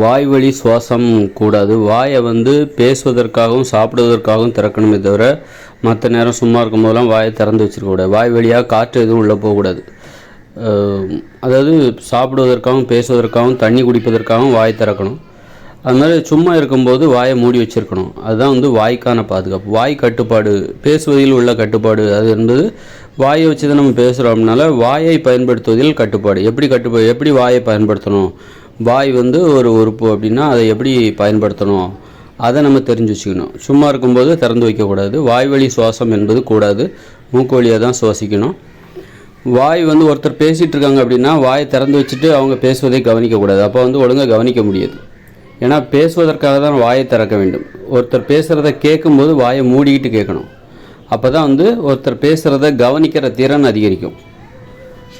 வாய்வழி சுவாசம் கூடாது. வாயை வந்து பேசுவதற்காகவும் சாப்பிடுவதற்காகவும் திறக்கணுமே தவிர மற்ற நேரம் சும்மா இருக்கும் போதெல்லாம் வாயை திறந்து வச்சிருக்கக்கூடாது. வாய் வழியாக காற்று எதுவும் உள்ளே போகக்கூடாது. அதாவது சாப்பிடுவதற்காகவும் பேசுவதற்காகவும் தண்ணி குடிப்பதற்காகவும் வாய் திறக்கணும். அது மாதிரி சும்மா இருக்கும்போது வாயை மூடி வச்சிருக்கணும். அதுதான் வந்து வாய்க்கான பாதுகாப்பு. வாய் கட்டுப்பாடு பேசுவதில் உள்ள கட்டுப்பாடு அது என்பது வாயை வச்சு தான் நம்ம பேசுகிறோம் அப்படின்னால வாயை பயன்படுத்துவதில் கட்டுப்பாடு. எப்படி கட்டுப்பா எப்படி வாயை பயன்படுத்தணும்? வாய் வந்து ஒரு உறுப்பு அப்படின்னா அதை எப்படி பயன்படுத்தணும்? அதை நம்ம தெரிஞ்சு வச்சுக்கணும். சும்மா இருக்கும்போது திறந்து வைக்கக்கூடாது. வாய்வழி சுவாசம் என்பது கூடாது. மூக்கு வழியாக தான் சுவாசிக்கணும். வாய் வந்து ஒருத்தர் பேசிகிட்டு இருக்காங்க அப்படின்னா வாயை திறந்து வச்சுட்டு அவங்க பேசுவதை கவனிக்கக்கூடாது. அப்போ வந்து ஒழுங்காக கவனிக்க முடியாது. ஏன்னா பேசுவதற்காக தான் வாயை திறக்க வேண்டும். ஒருத்தர் பேசுகிறத கேட்கும்போது வாயை மூடிக்கிட்டு கேட்கணும். அப்போ தான் வந்து ஒருத்தர் பேசுகிறத கவனிக்கிற திறன் அதிகரிக்கும்.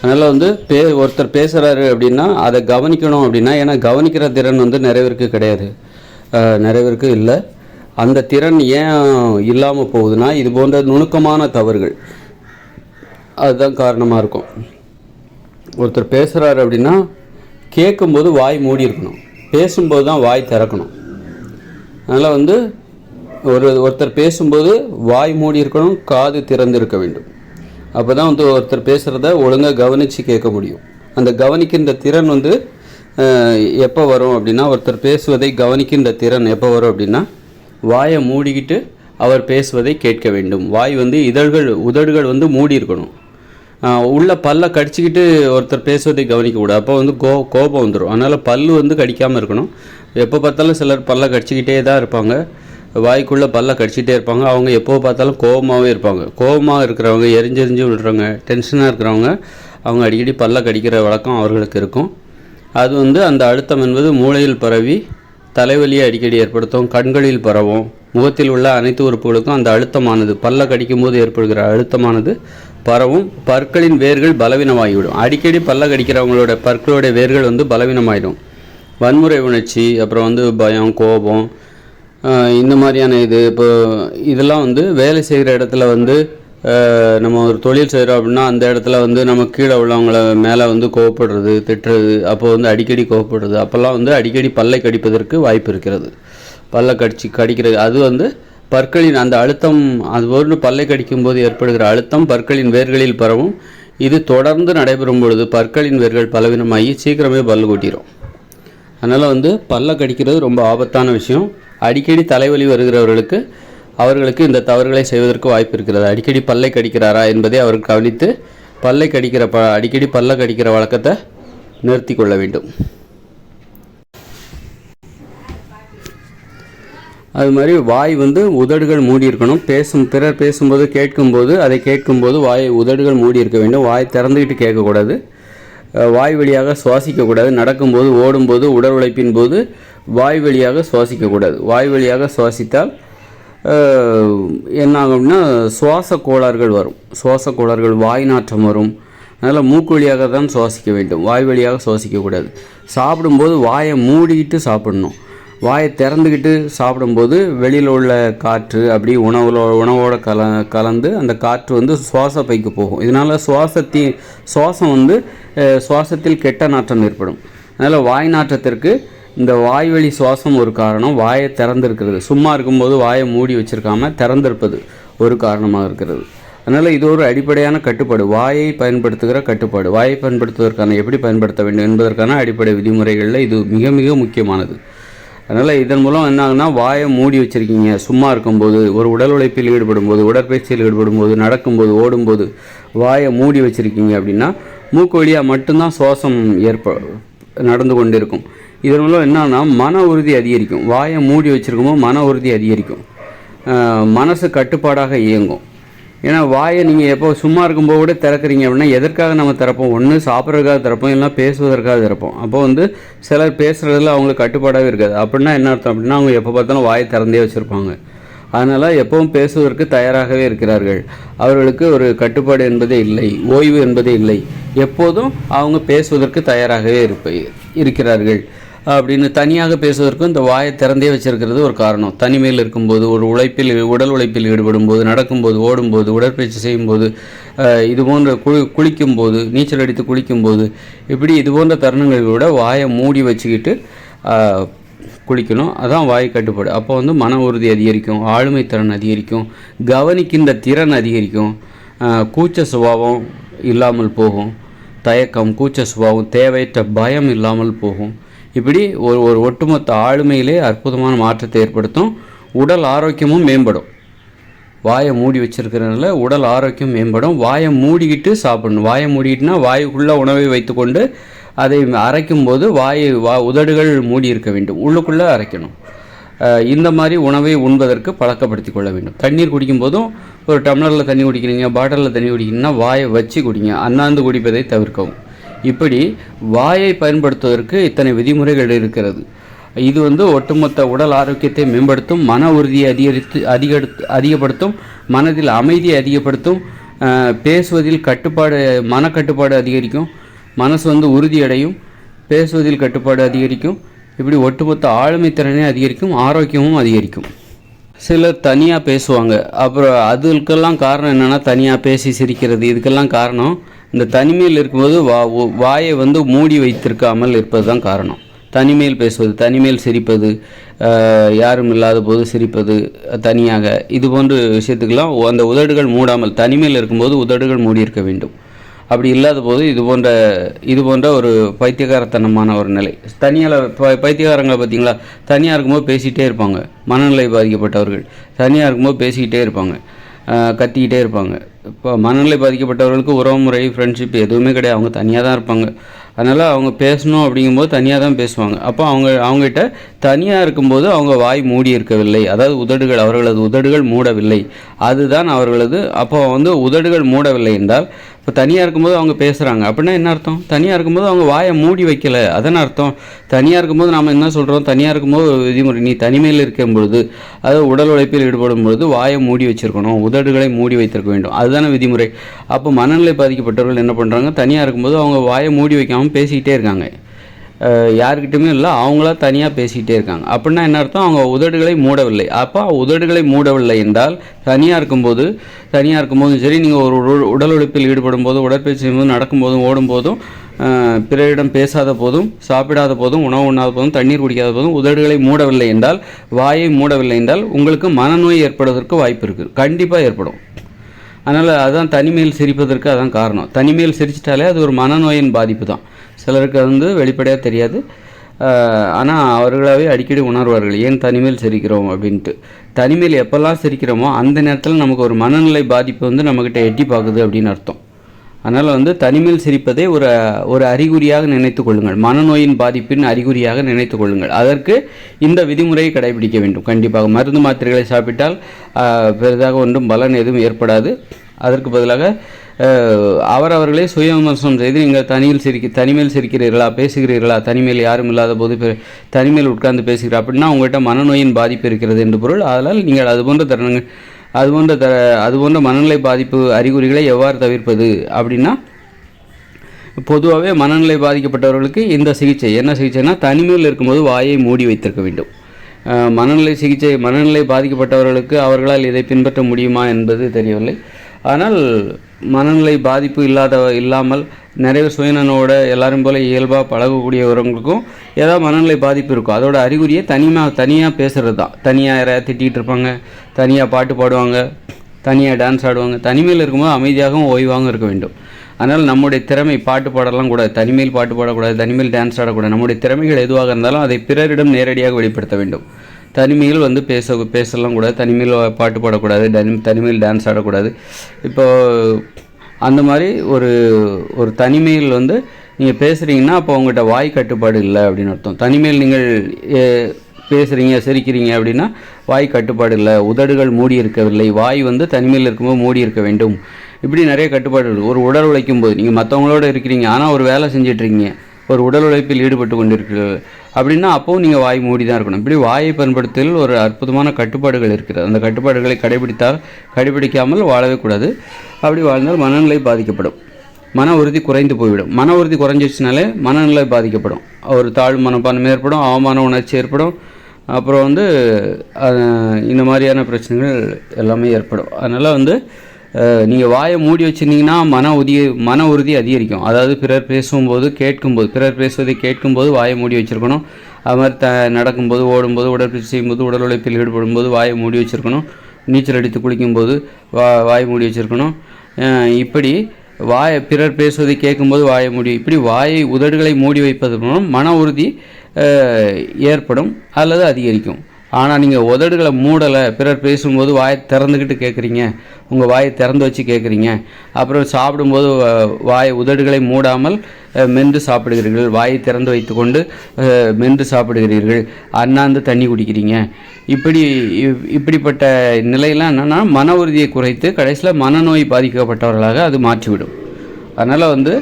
அதனால் வந்து பே ஒருத்தர் பேசுகிறாரு அப்படின்னா அதை கவனிக்கணும் அப்படின்னா ஏன்னா கவனிக்கிற திறன் வந்து நிறைய பேருக்கு கிடையாது. அஹ் நிறைய பேருக்கு இல்லை. அந்த திறன் ஏன் இல்லாமல் போகுதுன்னா இது போன்ற நுணுக்கமான தவறுகள். அதுதான் காரணமாக இருக்கும். ஒருத்தர் பேசுகிறாரு அப்படின்னா கேட்கும்போது வாய் மூடி இருக்கணும். பேசும்போது தான் வாய் திறக்கணும். அதனால் வந்து ஒரு ஒருத்தர் பேசும்போது வாய் மூடி இருக்கணும் காது திறந்து இருக்க வேண்டும். அப்போ தான் வந்து ஒருத்தர் பேசுகிறத ஒழுங்காக கவனித்து கேட்க முடியும். அந்த கவனிக்கின்ற திறன் வந்து எப்போ வரும் அப்படின்னா ஒருத்தர் பேசுவதை கவனிக்கின்ற திறன் எப்போ வரும் அப்படின்னா வாயை மூடிக்கிட்டு அவர் பேசுவதை கேட்க வேண்டும். வாய் வந்து இதழ்கள் உதடுகள் வந்து மூடி இருக்கணும். உள்ள பல்ல கடிச்சிக்கிட்டு ஒருத்தர் பேசுவதை கவனிக்கக்கூடாது. அப்போ வந்து கோ கோபம் வந்துடும் அதனால் பல்லு வந்து கடிக்காமல் இருக்கணும். எப்போ பார்த்தாலும் சிலர் பல்ல கடிச்சிக்கிட்டே தான் இருப்பாங்க. வாய்க்குள்ளே பல்ல கடிச்சிட்டே இருப்பாங்க. அவங்க எப்போ பார்த்தாலும் கோபமாகவே இருப்பாங்க. கோபமாக இருக்கிறவங்க எரிஞ்செரிஞ்சு விடுறவங்க டென்ஷனாக இருக்கிறவங்க அவங்க அடிக்கடி பல்ல கடிக்கிற வழக்கம் அவர்களுக்கு இருக்கும். அது வந்து அந்த அழுத்தம் என்பது மூளையில் பரவி தலைவலியை அடிக்கடி ஏற்படுத்தும் கண்களில் பரவும் முகத்தில் உள்ள அனைத்து உறுப்புகளுக்கும் அந்த அழுத்தமானது பல்ல கடிக்கும் போது ஏற்படுகிற அழுத்தமானது பரவும் பற்களின் வேர்கள் பலவீனமாகிவிடும். அடிக்கடி பல்ல கடிக்கிறவங்களோட பற்களோட வேர்கள் வந்து பலவீனமாயிடும். வன்முறை உணர்ச்சி அப்புறம் வந்து பயம் கோபம் இந்த மாதிரியான இது. இப்போ இதெல்லாம் வந்து வேலை செய்கிற இடத்துல வந்து நம்ம ஒரு தொழில் செய்கிறோம் அப்படின்னா அந்த இடத்துல வந்து நம்ம கீழே உள்ளவங்கள மேலே வந்து கோவப்படுறது திட்டுறது அப்போ வந்து அடிக்கடி கோவப்படுறது அப்போல்லாம் வந்து அடிக்கடி பல்லை கடிப்பதற்கு வாய்ப்பு இருக்கிறது. பல்லை கடிச்சு கடிக்கிறது. அது வந்து பற்களின் அந்த அழுத்தம் அது ஒன்று பல்லை கடிக்கும் போது ஏற்படுகிற அழுத்தம் பற்களின் வேர்களில் பரவும். இது தொடர்ந்து நடைபெறும் பொழுது பற்களின் வேர்கள் பலவீனமாகி சீக்கிரமே பல்லு கொட்டிடும் அதனால் வந்து பல்ல கடிக்கிறது ரொம்ப ஆபத்தான விஷயம். அடிக்கடி தலைவலி வருகிறவர்களுக்கு அவர்களுக்கு இந்த தவறுகளை செய்வதற்கு வாய்ப்பு இருக்கிறது. அடிக்கடி பல்லை கடிக்கிறாரா என்பதை அவர் கவனித்து பல்லை கடிக்கிற ப அடிக்கடி பல்ல கடிக்கிற வழக்கத்தை நிறுத்தி கொள்ள வேண்டும். அது மாதிரி வாய் வந்து உதடுகள் மூடி இருக்கணும். பேசும் பிறர் பேசும்போது கேட்கும்போது அதை கேட்கும்போது வாய் உதடுகள் மூடி இருக்க வேண்டும். வாய் திறந்துக்கிட்டு கேட்கக்கூடாது. வாய் வழியாக சுவாசிக்கக்கூடாது. நடக்கும்போது ஓடும்போது உடல் உழைப்பின் போது வாய் வழியாக சுவாசிக்கக்கூடாது. வாய் வழியாக சுவாசித்தால் என்ன ஆகும் அப்படின்னா சுவாச கோளாறுகள் வரும். சுவாச கோளாறுகள் வாய் நாற்றம் வரும். அதனால் மூக்கு வழியாக தான் சுவாசிக்க வேண்டும். வாய் வழியாக சுவாசிக்கக்கூடாது. சாப்பிடும்போது வாயை மூடிக்கிட்டு சாப்பிடணும். வாயை திறந்துக்கிட்டு சாப்பிடும்போது வெளியில் உள்ள காற்று அப்படி உணவுல உணவோட கல கலந்து அந்த காற்று வந்து சுவாச பைக்கு போகும். இதனால் சுவாசத்தி சுவாசம் வந்து சுவாசத்தில் கெட்ட நாற்றம் ஏற்படும். அதனால் வாய் நாற்றத்திற்கு இந்த வாய்வழி சுவாசம் ஒரு காரணம் வாயை திறந்திருக்கிறது. சும்மா இருக்கும்போது வாயை மூடி வச்சிருக்காம திறந்திருப்பது ஒரு காரணமாக இருக்கிறது. அதனால் இது ஒரு அடிப்படையான கட்டுப்பாடு. வாயை பயன்படுத்துகிற கட்டுப்பாடு. வாயை பயன்படுத்துவதற்கான எப்படி பயன்படுத்த வேண்டும் என்பதற்கான அடிப்படை விதிமுறைகளில் இது மிக மிக முக்கியமானது. அதனால் இதன் மூலம் என்ன வாயை மூடி வச்சுருக்கீங்க. சும்மா இருக்கும்போது ஒரு உடல் உழைப்பில் ஈடுபடும்போது உடற்பயிற்சியில் ஈடுபடும்போது நடக்கும்போது ஓடும்போது வாயை மூடி வச்சுருக்கீங்க அப்படின்னா மூக்கு வழியாக மட்டும்தான் சுவாசம் ஏற்ப நடந்து கொண்டிருக்கும். இதன் மூலம் என்னன்னா மன உறுதி அதிகரிக்கும். வாயை மூடி வச்சுருக்கும்போது மன உறுதி அதிகரிக்கும். மனசு கட்டுப்பாடாக இயங்கும். ஏன்னா வாயை நீங்கள் எப்போ சும்மா இருக்கும்போது கூட திறக்கிறீங்க அப்படின்னா எதற்காக நம்ம திறப்போம்? ஒன்று சாப்பிட்றதுக்காக திறப்போம் இல்லைன்னா பேசுவதற்காக திறப்போம். அப்போ வந்து சிலர் பேசுகிறதுல அவங்களுக்கு கட்டுப்பாடாகவே இருக்காது. அப்படின்னா என்ன அர்த்தம் அப்படின்னா அவங்க எப்போ பார்த்தாலும் வாயை திறந்தே வச்சுருப்பாங்க. அதனால் எப்பவும் பேசுவதற்கு தயாராகவே இருக்கிறார்கள். அவர்களுக்கு ஒரு கட்டுப்பாடு என்பதே இல்லை ஓய்வு என்பதே இல்லை. எப்போதும் அவங்க பேசுவதற்கு தயாராகவே இருப்ப இருக்கிறார்கள். அப்படின்னு தனியாக பேசுவதற்கும் இந்த வாயை திறந்தே வச்சிருக்கிறது ஒரு காரணம். தனிமையில் இருக்கும்போது ஒரு உழைப்பில் உடல் உழைப்பில் ஈடுபடும் போது நடக்கும்போது ஓடும்போது உடற்பயிற்சி செய்யும்போது இது போன்ற குளி குளிக்கும்போது நீச்சல் அடித்து குளிக்கும்போது இப்படி இது போன்ற தருணங்களை விட வாயை மூடி வச்சுக்கிட்டு குளிக்கணும். அதான் வாய் கட்டுப்பாடு. அப்போ வந்து மன உறுதி அதிகரிக்கும் ஆளுமை திறன் அதிகரிக்கும் கவனிக்கின்ற திறன் அதிகரிக்கும். கூச்ச சுபாவம் இல்லாமல் போகும். தயக்கம் கூச்ச சுபாவம் தேவையற்ற பயம் இல்லாமல் போகும். இப்படி ஒரு ஒரு ஒட்டுமொத்த ஆளுமையிலே அற்புதமான மாற்றத்தை ஏற்படுத்தும். உடல் ஆரோக்கியமும் மேம்படும். வாயை மூடி வச்சிருக்கிறதுனால உடல் ஆரோக்கியம் மேம்படும். வாயை மூடிக்கிட்டு சாப்பிடணும். வாயை மூடிக்கிட்டுனா வாயுக்குள்ளே உணவை வைத்துக்கொண்டு அதை அரைக்கும் போது வாய் வா உதடுகள் மூடி இருக்க வேண்டும். உள்ளுக்குள்ளே அரைக்கணும். இந்த மாதிரி உணவை உண்பதற்கு பழக்கப்படுத்திக் கொள்ள வேண்டும். தண்ணீர் குடிக்கும்போதும் ஒரு டம்ளரில் தண்ணி குடிக்கிறீங்க பாட்டிலில் தண்ணி குடிக்கிறீங்கன்னா வாயை வச்சு குடிங்க. அண்ணாந்து குடிப்பதை தவிர்க்கவும். இப்படி வாயை பயன்படுத்துவதற்கு இத்தனை விதிமுறைகள் இருக்கிறது. இது வந்து ஒட்டுமொத்த உடல் ஆரோக்கியத்தை மேம்படுத்தும் மன உறுதியை அதிகரித்து அதிகரித்து அதிகப்படுத்தும் மனதில் அமைதியை அதிகப்படுத்தும் பேசுவதில் கட்டுப்பாடு மனக்கட்டுப்பாடு அதிகரிக்கும் மனசு வந்து உறுதியடையும் பேசுவதில் கட்டுப்பாடு அதிகரிக்கும் இப்படி ஒட்டுமொத்த ஆளுமை திறனே அதிகரிக்கும் ஆரோக்கியமும் அதிகரிக்கும். சிலர் தனியாக பேசுவாங்க. அப்புறம் அதுக்கெல்லாம் காரணம் என்னென்னா தனியாக பேசி சிரிக்கிறது. இதுக்கெல்லாம் காரணம் இந்த தனிமையில் இருக்கும்போது வா வாயை வந்து மூடி வைத்திருக்காமல் இருப்பது தான் காரணம். தனிமையில் பேசுவது தனிமையில் சிரிப்பது யாரும் இல்லாத போது சிரிப்பது தனியாக இது போன்ற விஷயத்துக்கெல்லாம் அந்த உதடுகள் மூடாமல் தனிமையில் இருக்கும்போது உதடுகள் மூடி இருக்க வேண்டும். அப்படி இல்லாத போது இது போன்ற இது போன்ற ஒரு பைத்தியகாரத்தனமான ஒரு நிலை. தனியால் ப பைத்தியகாரங்களை பார்த்தீங்களா? தனியாக இருக்கும்போது பேசிகிட்டே இருப்பாங்க. மனநிலை பாதிக்கப்பட்டவர்கள். தனியாக இருக்கும்போது பேசிக்கிட்டே இருப்பாங்க. கத்திக்கிட்டே இருப்பாங்க. இப்போ மனநிலை பாதிக்கப்பட்டவர்களுக்கு உறவுமுறை ஃப்ரெண்ட்ஷிப் எதுவுமே கிடையாது. அவங்க தனியாக தான் இருப்பாங்க. அதனால் அவங்க பேசணும் அப்படிங்கும்போது தனியாக தான் பேசுவாங்க. அப்போ அவங்க அவங்ககிட்ட தனியாக இருக்கும்போது அவங்க வாய் மூடி இருக்கவில்லை. அதாவது உதடுகள் அவர்களது உதடுகள் மூடவில்லை. அதுதான் அவர்களது அப்போ வந்து உதடுகள் மூடவில்லை என்றால் இப்போ தனியாக இருக்கும்போது அவங்க பேசுகிறாங்க அப்படின்னா என்ன அர்த்தம்? தனியாக இருக்கும்போது அவங்க வாயை மூடி வைக்கல. அதன் அர்த்தம்? தனியாக இருக்கும்போது நாம் என்ன சொல்கிறோம் தனியாக இருக்கும்போது விதிமுறை நீ தனிமையில் இருக்கும் பொழுது அதாவது உடல் உழைப்பில் ஈடுபடும் பொழுது வாயை மூடி வச்சிருக்கணும். உதடுகளை மூடி வைத்திருக்க வேண்டும். அதுதான் விதிமுறை. அப்போ மனநிலை பாதிக்கப்பட்டவர்கள் என்ன பண்ணுறாங்க தனியாக இருக்கும்போது அவங்க வாயை மூடி வைக்காமல் பேசிக்கிட்டே இருக்காங்க. அஹ் யாருக்கிட்டுமே இல்லை அவங்களா தனியாக பேசிக்கிட்டே இருக்காங்க. அப்படின்னா என்ன அர்த்தம்? அவங்க உதடுகளை மூடவில்லை. அப்போ உதடுகளை மூடவில்லை என்றால் தனியாக இருக்கும்போது தனியாக இருக்கும்போதும் சரி நீங்கள் ஒரு உடல் உடல் உழைப்பில் ஈடுபடும் போதும் உடற்பயிற்சி செய்யும்போது நடக்கும்போதும் ஓடும்போதும் பிறரிடம் பேசாத போதும் சாப்பிடாத போதும் உணவு உண்ணாத போதும் தண்ணீர் குடிக்காத போதும் உதடுகளை மூடவில்லை என்றால் வாயை மூடவில்லை என்றால் உங்களுக்கு மனநோய் ஏற்படுவதற்கு வாய்ப்பு இருக்குது கண்டிப்பாக ஏற்படும். அதனால் அதான் தனிமையில் சிரிப்பதற்கு அதான் காரணம். தனிமையில் சிரிச்சிட்டாலே அது ஒரு மனநோயின் பாதிப்பு தான் சிலருக்கு அது வந்து வெளிப்படையாக தெரியாது. ஆனால் அவர்களாகவே அடிக்கடி உணர்வார்கள் ஏன் தனிமையில் சிரிக்கிறோம்? அப்படின்ட்டு. தனிமையில் எப்போல்லாம் சிரிக்கிறோமோ அந்த நேரத்தில் நமக்கு ஒரு மனநிலை பாதிப்பு வந்து நம்மக்கிட்ட எட்டி பார்க்குது அப்படின்னு அர்த்தம். அதனால் வந்து தனிமையில் சிரிப்பதை ஒரு ஒரு அறிகுறியாக நினைத்து கொள்ளுங்கள். மனநோயின் பாதிப்பின் அறிகுறியாக நினைத்து கொள்ளுங்கள். அதற்கு இந்த விதிமுறையை கடைபிடிக்க வேண்டும். கண்டிப்பாக மருந்து மாத்திரைகளை சாப்பிட்டால் பெரிதாக ஒன்றும் பலன் எதுவும் ஏற்படாது. அதற்கு பதிலாக அவரவர்களே சுய விமர்சனம் செய்து நீங்கள் தனியில் சிரிக்க தனிமையில் சிரிக்கிறீர்களா? பேசுகிறீர்களா? தனிமையில் யாரும் இல்லாத போது பெ- தனிமையில் உட்கார்ந்து பேசுகிறா அப்படின்னா உங்கள்கிட்ட மனநோயின் பாதிப்பு இருக்கிறது என்று பொருள். அதனால் நீங்கள் அது போன்ற தருணங்கள் அது போன்ற த அது போன்ற மனநிலை பாதிப்பு அறிகுறிகளை எவ்வாறு தவிர்ப்பது அப்படின்னா பொதுவாகவே மனநிலை பாதிக்கப்பட்டவர்களுக்கு இந்த சிகிச்சை என்ன சிகிச்சைனா தனிமையில் இருக்கும்போது வாயை மூடி வைத்திருக்க வேண்டும். மனநிலை சிகிச்சை மனநிலை பாதிக்கப்பட்டவர்களுக்கு அவர்களால் இதை பின்பற்ற முடியுமா என்பது தெரியவில்லை. ஆனால் மனநிலை பாதிப்பு இல்லாத இல்லாமல் நிறைய சுயநனோட எல்லாரும் போல இயல்பாக பழகக்கூடியவர்களுக்கும் ஏதாவது மனநிலை பாதிப்பு இருக்கும் அதோட அறிகுறியை தனியாக தனியாக பேசுகிறது தான். தனியாக யாராவது திட்டிகிட்டு இருப்பாங்க தனியாக பாட்டு பாடுவாங்க தனியாக டான்ஸ் ஆடுவாங்க. தனிமையில் இருக்கும்போது அமைதியாகவும் ஓய்வாகவும் இருக்க வேண்டும். அதனால் நம்முடைய திறமை பாட்டு பாடலாம் கூடாது தனிமையில் பாட்டு பாடக்கூடாது தனிமையில் டான்ஸ் ஆடக்கூடாது. நம்முடைய திறமைகள் எதுவாக இருந்தாலும் அதை பிறரிடம் நேரடியாக வெளிப்படுத்த வேண்டும். தனிமையில் வந்து பேச பேசலாம் கூடாது தனிமையில் பாட்டு பாடக்கூடாது தனி தனிமையில் டான்ஸ் ஆடக்கூடாது. இப்போ அந்த மாதிரி ஒரு ஒரு தனிமையில் வந்து நீங்கள் பேசுகிறீங்கன்னா அப்போ உங்கள்கிட்ட வாய் கட்டுப்பாடு இல்லை அப்படின்னு அர்த்தம். தனிமையில் நீங்கள் பேசுகிறீங்க சிரிக்கிறீங்க அப்படின்னா வாய் கட்டுப்பாடு இல்லை. உதடுகள் மூடி இருக்கவில்லை. வாய் வந்து தனிமையில் இருக்கும்போது மூடி இருக்க வேண்டும். இப்படி நிறைய கட்டுப்பாடு ஒரு உடல் உழைக்கும் போது நீங்கள் மற்றவங்களோட இருக்கிறீங்க ஆனால் ஒரு வேலை செஞ்சிட்ருக்கீங்க ஒரு உடல் உழைப்பில் ஈடுபட்டு கொண்டிருக்கிறீர்கள் அப்படின்னா அப்போவும் நீங்கள் வாய் மூடி தான் இருக்கணும். இப்படி வாயை பயன்படுத்தல் ஒரு அற்புதமான கட்டுப்பாடுகள் இருக்கிறது. அந்த கட்டுப்பாடுகளை கடைபிடித்தால் கடைபிடிக்காமல் வாழவே கூடாது. அப்படி வாழ்ந்தால் மனநிலை பாதிக்கப்படும். மன உறுதி குறைந்து போய்விடும். மன உறுதி குறைஞ்சிச்சுனாலே மனநிலை பாதிக்கப்படும். ஒரு தாழ்வு மனப்பான்மை ஏற்படும் அவமான உணர்ச்சி ஏற்படும். அப்புறம் வந்து இந்த மாதிரியான பிரச்சனைகள் எல்லாமே ஏற்படும். அதனால் வந்து நீங்கள் வாயை மூடி வச்சிருந்தீங்கன்னா மன உறுதி மன உறுதி அதிகரிக்கும். அதாவது பிறர் பேசும்போது கேட்கும்போது பிறர் பேசுவதை கேட்கும்போது வாயை மூடி வச்சுருக்கணும். அது மாதிரி த நடக்கும்போது ஓடும்போது உடற்பயிற்சி செய்யும்போது உடல் உழைப்பில் ஈடுபடும்போது வாயை மூடி வச்சுருக்கணும். நீச்சல் அடித்து குளிக்கும்போது வா வாய் மூடி வச்சுருக்கணும். இப்படி வாயை பிறர் பேசுவதை கேட்கும்போது வாயை மூடி இப்படி வாயை உதடுகளை மூடி வைப்பது மூலம் மன உறுதி ஏற்படும் அல்லது அதிகரிக்கும். ஆனால் நீங்கள் உதடுகளை மூடலை பிறர் பேசும்போது வாயை திறந்துக்கிட்டு கேட்குறீங்க உங்கள் வாயை திறந்து வச்சு கேட்குறீங்க அப்புறம் சாப்பிடும்போது அஹ், வாய் உதடுகளை மூடாமல் மென்று சாப்பிடுகிறீர்கள். வாயை திறந்து வைத்துக்கொண்டு மென்று சாப்பிடுகிறீர்கள். அண்ணாந்து தண்ணி குடிக்கிறீங்க. இப்படி இப்- இப்படிப்பட்ட நிலையெல்லாம் என்னென்னா மன உறுதியை குறைத்து கடைசியில் மனநோய் பாதிக்கப்பட்டவர்களாக அது மாற்றிவிடும். அதனால் வந்து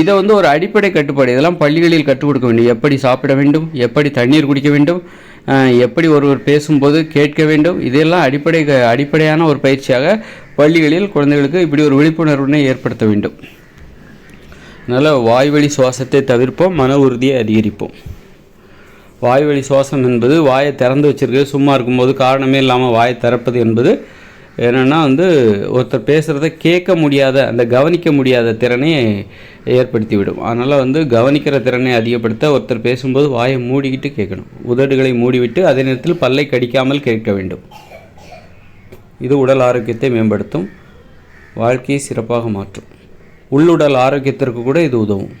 இதை வந்து ஒரு அடிப்படை கட்டுப்பாடு. இதெல்லாம் பள்ளிகளில் கற்றுக் கொடுக்க வேண்டும். எப்படி சாப்பிட வேண்டும்? எப்படி தண்ணீர் குடிக்க வேண்டும்? எப்படி ஒருவர் பேசும்போது கேட்க வேண்டும்? இதெல்லாம் அடிப்படை அடிப்படையான ஒரு பயிற்சியாக பள்ளிகளில் குழந்தைகளுக்கு இப்படி ஒரு விழிப்புணர்வினை ஏற்படுத்த வேண்டும். அதனால் வாய்வழி சுவாசத்தை தவிர்ப்போம் மன உறுதியை அதிகரிப்போம். வாய்வழி சுவாசம் என்பது வாயை திறந்து வச்சிருக்கு சும்மா இருக்கும்போது காரணமே இல்லாமல் வாயை திறப்பது என்பது என்னென்னா வந்து ஒருத்தர் பேசுகிறத கேட்க முடியாத அந்த கவனிக்க முடியாத திறனை ஏற்படுத்திவிடும். அதனால் வந்து கவனிக்கிற திறனை அதிகப்படுத்த ஒருத்தர் பேசும்போது வாயை மூடிக்கிட்டு கேட்கணும். உதடுகளை மூடிவிட்டு அதே நேரத்தில் பல்லை கடிக்காமல் கேட்க வேண்டும். இது உடல் ஆரோக்கியத்தை மேம்படுத்தும். வாழ்க்கையை சிறப்பாக மாற்றும். உள்ளுடல் ஆரோக்கியத்திற்கு கூட இது உதவும்.